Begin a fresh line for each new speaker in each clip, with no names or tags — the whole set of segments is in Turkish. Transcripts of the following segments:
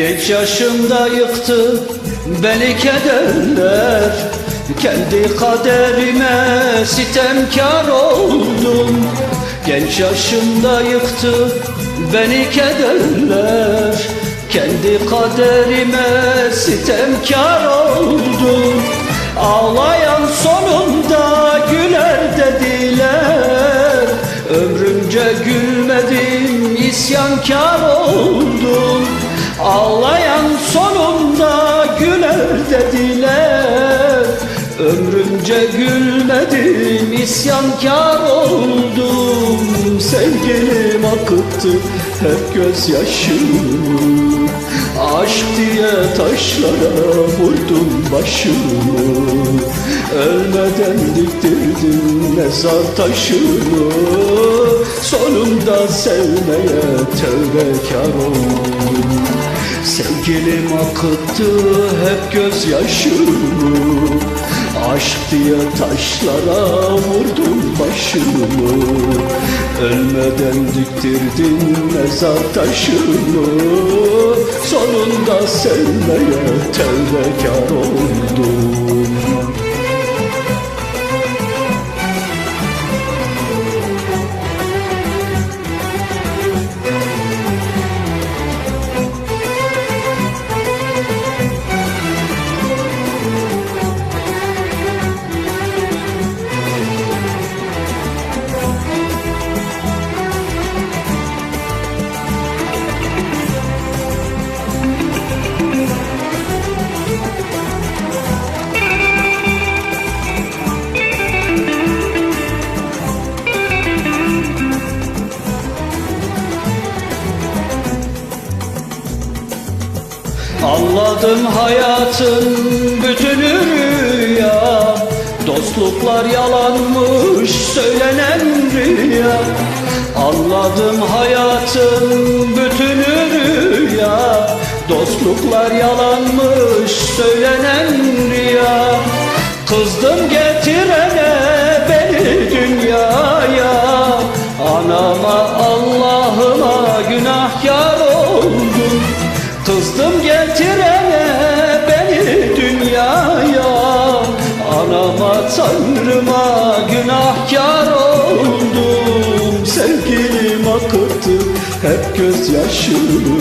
Genç yaşımda yıktı beni kederler. Kendi kaderime sitemkar oldum. Genç yaşımda yıktı beni kederler. Kendi kaderime sitemkar oldum. Ağlayan sonunda güler dediler. Ömrümce gülmedim isyankar oldum Ağlayan sonunda güler dediler. Ömrümce gülmedim isyankar oldum. Sevgilim akıttı hep gözyaşımı Aşk diye taşlara vurdum başımı. Ölmeden diktirdim mezar taşını. Sonunda sevmeye tövbekar oldum. Sevgilim akıttı hep gözyaşımı. Aşk diye taşlara vurdum başımı Ölmeden diktirdin mezar taşını Sonunda sevmeye tövbekar oldum Anladım hayatın bütünü rüya. Dostluklar yalanmış söylenen rüya. Anladım hayatın bütünü rüya. Dostluklar yalanmış söylenen rüya. Kızdım getirene beni dünyaya. Anama Allah'ıma günahkar tanrıma günahkar oldum. Sevgilim akıttı hep gözyaşımı.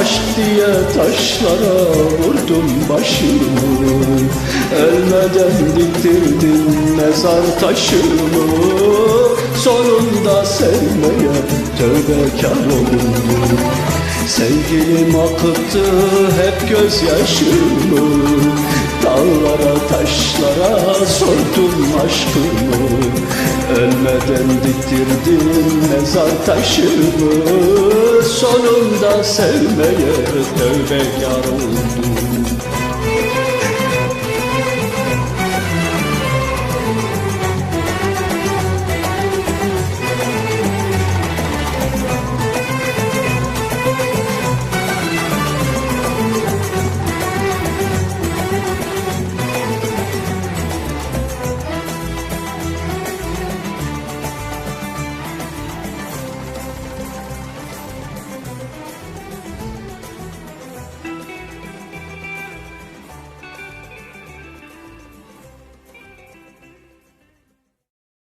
Aşk diye taşlara vurdum başımı. Ölmeden diktirdim mezar taşımı. Sonunda sevmeye tövbekar oldum. Sevgilim akıttı hep gözyaşımı Dağlara taşlara sordum aşkımı. Ölmeden diktirdim mezar taşımı. Sonunda sevmeye tövbekar oldum